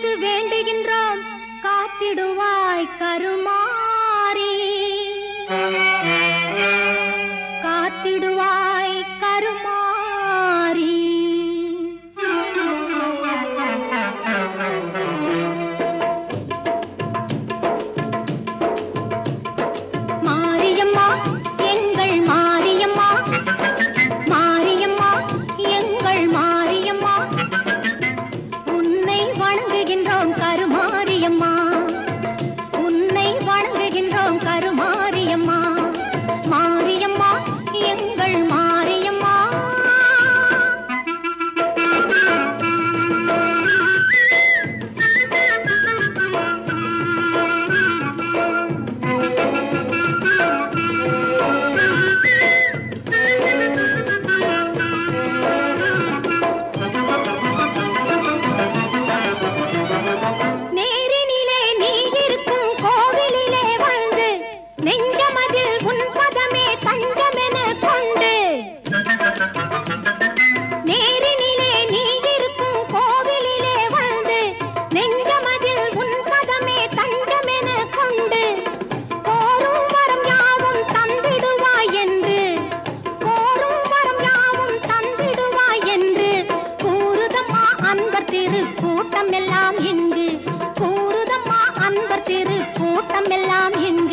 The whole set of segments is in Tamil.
வைத்து வேண்டுகின்றோம் காத்திடுவாய் கருமாறி. அன்பர் திரு கூட்டம் எல்லாம் இங்கு. கூறுதம்மா அன்பர் திரு கூட்டம் எல்லாம் இங்கு.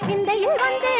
சிந்தையில் வந்து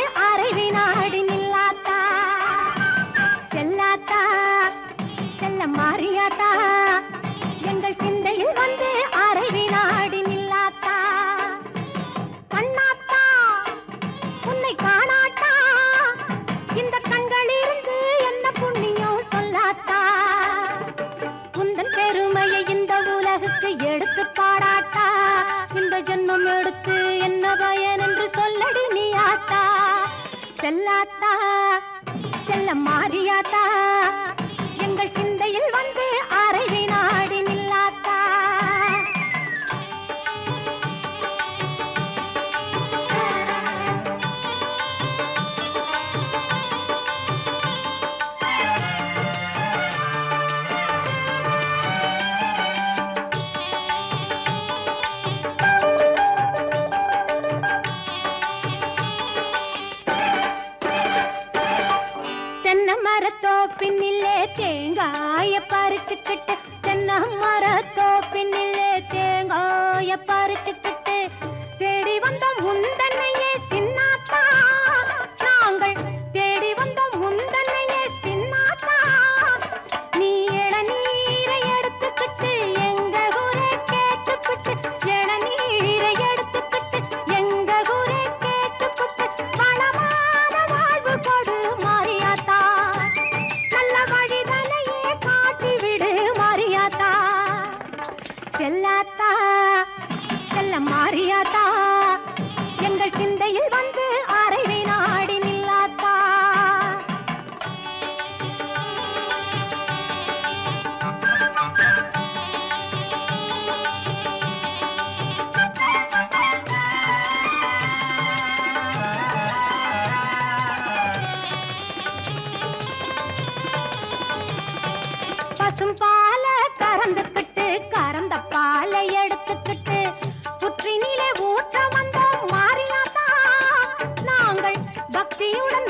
Tío, una